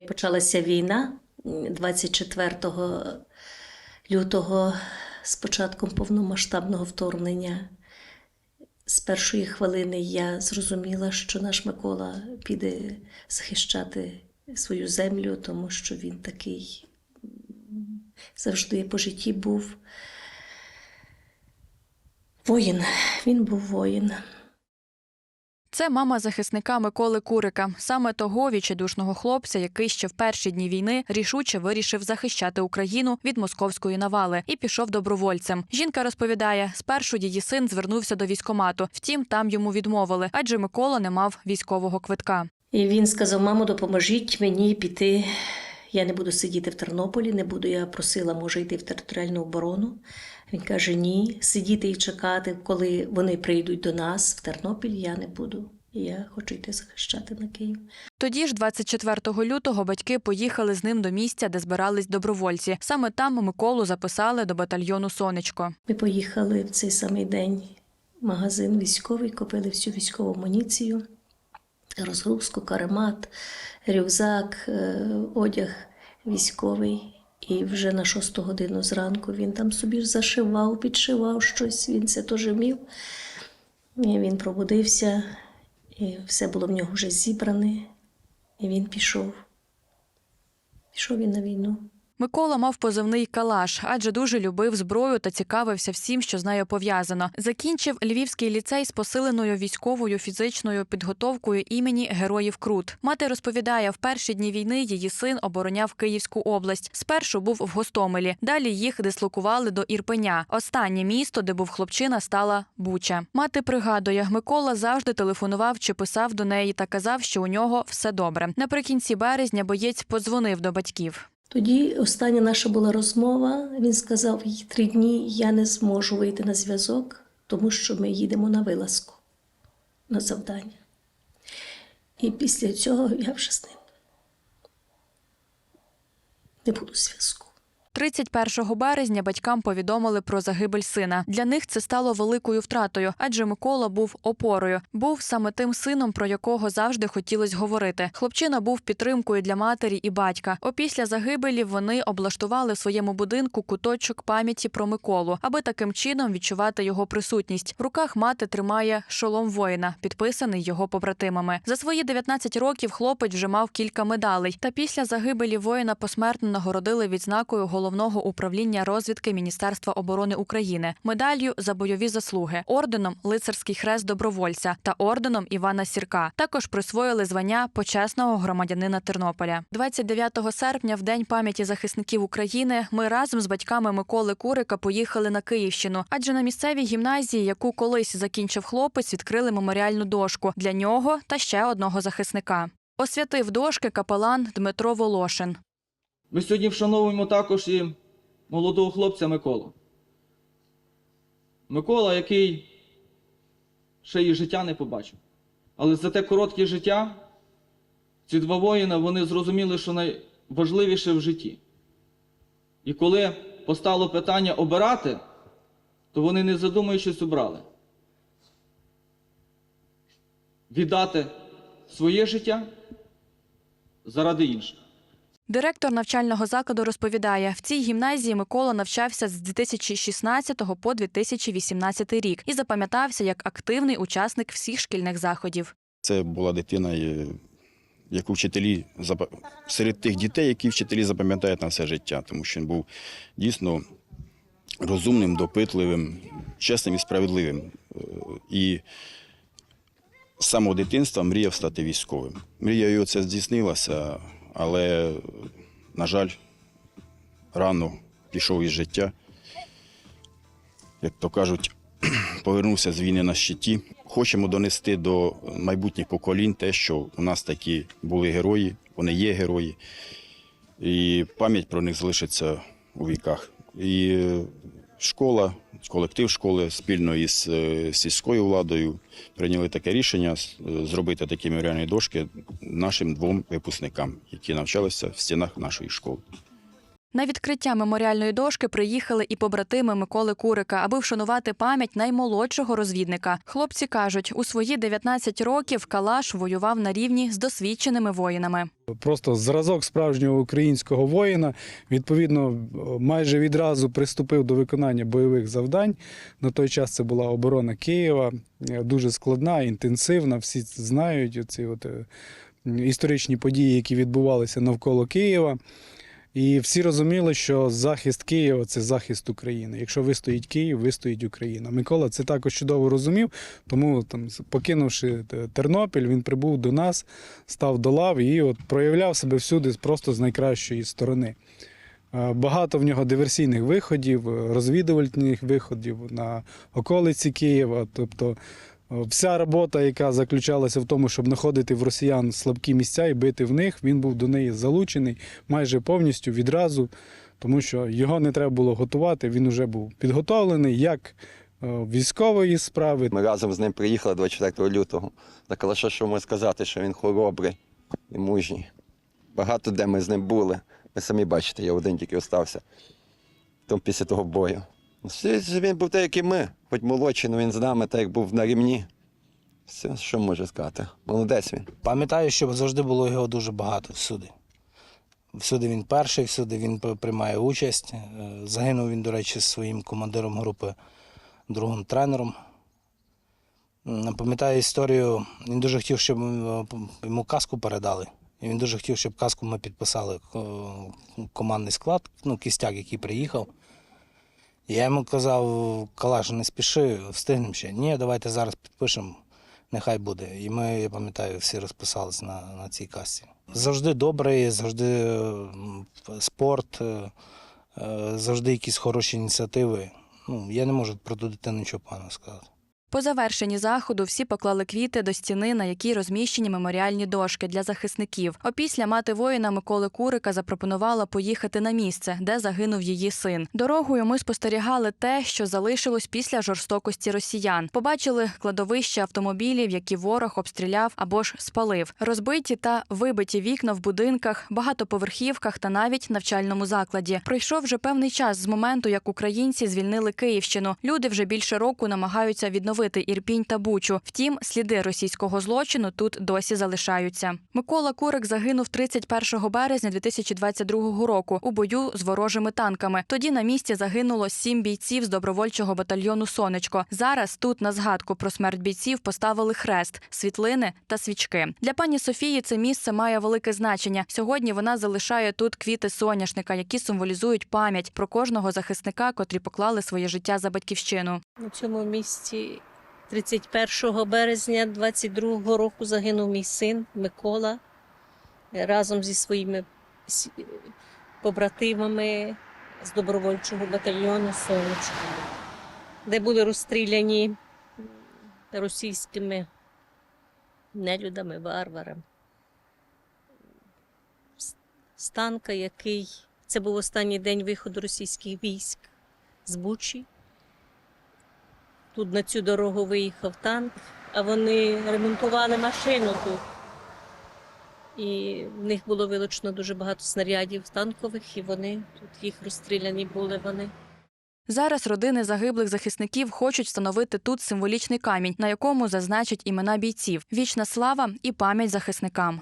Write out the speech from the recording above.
Почалася війна 24 лютого з початком повномасштабного вторгнення. З першої хвилини я зрозуміла, що наш Микола піде захищати свою землю, тому що він такий завжди по житті був воїн. Він був воїн. Це мама захисника Миколи Курика, саме того вічедушного хлопця, який ще в перші дні війни рішуче вирішив захищати Україну від московської навали і пішов добровольцем. Жінка розповідає, спершу її син звернувся до військомату, втім там йому відмовили, адже Микола не мав військового квитка. І він сказав: мамо, допоможіть мені піти. Я не буду сидіти в Тернополі, не буду. Я просила, може, йти в територіальну оборону. Він каже: ні, сидіти і чекати, коли вони прийдуть до нас в Тернопіль, я не буду. Я хочу йти захищати на Київ. Тоді ж, 24 лютого, батьки поїхали з ним до місця, де збирались добровольці. Саме там Миколу записали до батальйону Сонечко. Ми поїхали в цей самий день в магазин військовий, купили всю військову амуніцію, розгрузку, каремат, рюкзак, е, одяг військовий. І вже на шосту годину зранку він там собі зашивав, підшивав щось, він це теж вмів. І він пробудився, і все було в нього вже зібране, і він пішов. Пішов він на війну. Микола мав позивний калаш, адже дуже любив зброю та цікавився всім, що з нею пов'язано. Закінчив Львівський ліцей з посиленою військовою фізичною підготовкою імені Героїв Крут. Мати розповідає, в перші дні війни її син обороняв Київську область. Спершу був в Гостомелі, далі їх дислокували до Ірпеня. Останнє місто, де був хлопчина, стала Буча. Мати пригадує, Микола завжди телефонував чи писав до неї та казав, що у нього все добре. Наприкінці березня боєць подзвонив до батьків. Тоді остання наша була розмова. Він сказав, «Й три дні я не зможу вийти на зв'язок, тому що ми їдемо на вилазку на завдання. І після цього я вже з ним не буду зв'язку. 31 березня батькам повідомили про загибель сина. Для них це стало великою втратою, адже Микола був опорою. Був саме тим сином, про якого завжди хотілося говорити. Хлопчина був підтримкою для матері і батька. Опісля загибелі вони облаштували в своєму будинку куточок пам'яті про Миколу, аби таким чином відчувати його присутність. В руках мати тримає шолом воїна, підписаний його побратимами. За свої 19 років хлопець вже мав кілька медалей. Та після загибелі воїна посмертно нагородили відзнакою головного управління розвідки Міністерства оборони України, медаллю за бойові заслуги, орденом Лицарський хрест добровольця та орденом Івана Сірка. Також присвоїли звання почесного громадянина Тернополя. 29 серпня, в день пам'яті захисників України, ми разом з батьками Миколи Курика поїхали на Київщину, адже на місцевій гімназії, яку колись закінчив хлопець, відкрили меморіальну дошку для нього та ще одного захисника. Освятив дошки капелан Дмитро Волошин. Ми сьогодні вшановуємо також і молодого хлопця Миколу. Микола, який ще і життя не побачив. Але за те коротке життя ці два воїна вони зрозуміли, що найважливіше в житті. І коли постало питання обирати, то вони не задумуючись обрали. Віддати своє життя заради інших. Директор навчального закладу розповідає, в цій гімназії Микола навчався з 2016 по 2018 рік і запам'ятався як активний учасник всіх шкільних заходів. Це була дитина, е, яку вчителі серед тих дітей, які вчителі запам'ятають на все життя, тому що він був дійсно розумним, допитливим, чесним і справедливим. Е, І самого дитинства мріяв стати військовим. Мрія його це здійснилася, але, на жаль, рано пішов із життя. Як то кажуть, повернувся з війни на щиті. Хочемо донести до майбутніх поколінь те, що у нас такі були герої, вони є герої, і пам'ять про них залишиться у віках. І е, школа, колектив школи спільно із е, сільською владою прийняли таке рішення е, зробити такі меморіальні дошки нашим двом випускникам, які навчалися в стінах нашої школи. На відкриття меморіальної дошки приїхали і побратими Миколи Курика, аби вшанувати пам'ять наймолодшого розвідника. Хлопці кажуть, у свої 19 років Калаш воював на рівні з досвідченими воїнами. Просто зразок справжнього українського воїна. Відповідно, майже відразу приступив до виконання бойових завдань. На той час це була оборона Києва, дуже складна, інтенсивна. Всі знають ці от е, історичні події, які відбувалися навколо Києва. І всі розуміли, що захист Києва це захист України. Якщо вистоїть Київ, вистоїть Україна. Микола це також чудово розумів, тому там, покинувши Тернопіль, він прибув до нас, став до лав і от проявляв себе всюди просто з найкращої сторони. Багато в нього диверсійних виходів, е, розвідувальних виходів на околиці Києва. Тобто вся робота, яка заключалася в тому, щоб знаходити в росіян слабкі місця і бити в них, він був до неї залучений майже повністю відразу, тому що його не треба було готувати. Він вже був підготовлений як е, військової справи, Ми разом з ним приїхали 24 лютого. На Калаша, що можу сказати, що він хоробрий і мужній. Багато де ми з ним були. Ви самі бачите, я один тільки остався. Тому після того бою. Він був так, як і ми, хоч молодший, але він з нами, так як був на рівні. Все, що можу сказати. Молодець він. Пам'ятаю, що завжди було його дуже багато всюди. Всюди він перший, всюди він приймає участь. Е, Загинув він, до речі, з своїм командиром групи, другим тренером. Пам'ятаю історію, він дуже хотів, щоб е, йому каску передали. І він дуже хотів, щоб каску ми підписали е, командний склад, ну, кістяк, який приїхав. Я йому казав, Калаш, не спіши, встигнемо ще. Ні, давайте зараз підпишемо нехай буде. І ми, я пам'ятаю, всі розписалися на, на цій касі. Завжди добрий, завжди спорт, е, е, завжди якісь хороші ініціативи. Ну, я не можу про ту дитину нічого пану сказати. По завершенні заходу всі поклали квіти до стіни, на якій розміщені меморіальні дошки для захисників. Опісля мати воїна Миколи Курика запропонувала поїхати на місце, де загинув її син. Дорогою ми спостерігали те, що залишилось після жорстокості росіян. Побачили кладовище автомобілів, які ворог обстріляв або ж спалив, розбиті та вибиті вікна в будинках, багатоповерхівках та навіть навчальному закладі. Пройшов вже певний час з моменту, як українці звільнили Київщину. Люди вже більше року намагаються відновити Ірпінь та Бучу. Втім, сліди російського злочину тут досі залишаються. Микола Курик загинув 31 березня 2022 року у бою з ворожими танками. Тоді на місці загинуло сім бійців з добровольчого батальйону Сонечко. Зараз тут на згадку про смерть бійців поставили хрест, світлини та свічки. Для пані Софії це місце має велике значення. Сьогодні вона залишає тут квіти соняшника, які символізують пам'ять про кожного захисника, котрі поклали своє життя за батьківщину. У цьому місці 31 березня 22-го року загинув мій син Микола е, разом зі своїми побратимами з добровольчого батальйону Сонечко, де були розстріляні російськими нелюдами, варварами. С- З танка, який це був останній день виходу російських військ з Бучі. Тут на цю дорогу виїхав танк, а вони ремонтували машину тут. І в них було вилучено дуже багато снарядів танкових, і вони тут їх розстріляні були вони. Зараз родини загиблих захисників хочуть встановити тут символічний камінь, на якому зазначать імена бійців, вічна слава і пам'ять захисникам.